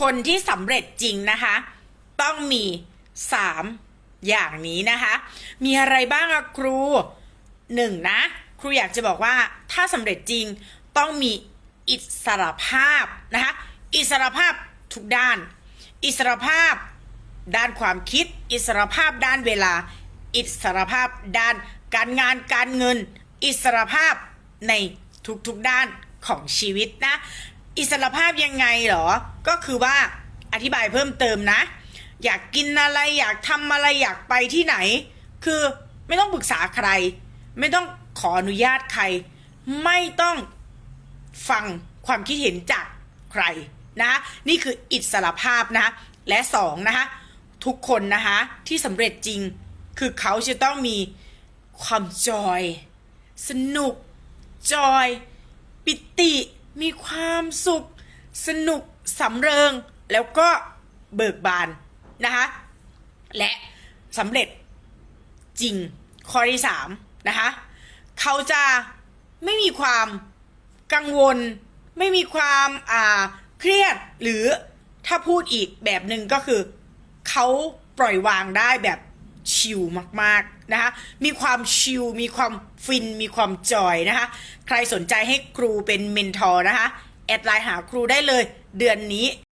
คนที่สำเร็จจริงนะคะ ต้องมี3อย่างนี้นะคะ มีอะไรบ้างอะครูหนึ่งนะ ครูอยากจะบอกว่าถ้าสำเร็จจริงต้องมีอิสรภาพนะคะ อิสรภาพทุกด้าน อิสรภาพด้านความคิด อิสรภาพด้านเวลา อิสรภาพด้านการงานการเงิน อิสรภาพในทุกๆด้านของชีวิตนะ อิสรภาพยังไงเหรอ ก็คือว่าอธิบายเพิ่มเติมนะ อยากกินอะไรอยากทำอะไรอยากไปที่ไหน คือไม่ต้องปรึกษาใคร ไม่ต้องขออนุญาตใคร ไม่ต้องฟังความคิดเห็นจากใครนะนี่คืออิสรภาพนะคะและสองนะคะทุกคนนะคะที่สำเร็จจริง คือเขาจะต้องมีความจอย สนุกจอย ปิติ มีความสุข สนุกสำเริง แล้วก็เบิกบานนะคะ และสำเร็จจริงข้อที่สามนะคะเขาจะไม่มีความกังวล ไม่มีความอ่าเครียดหรือถ้าพูดอีกแบบหนึ่งก็คือ เขาปล่อยวางได้แบบ ชิลมากๆนะคะ มีความชิลมีความฟิน มีความจอยนะคะ ใครสนใจให้ครูเป็นเมนทอร์นะคะ แอดไลน์หาครูได้เลยเดือนนี้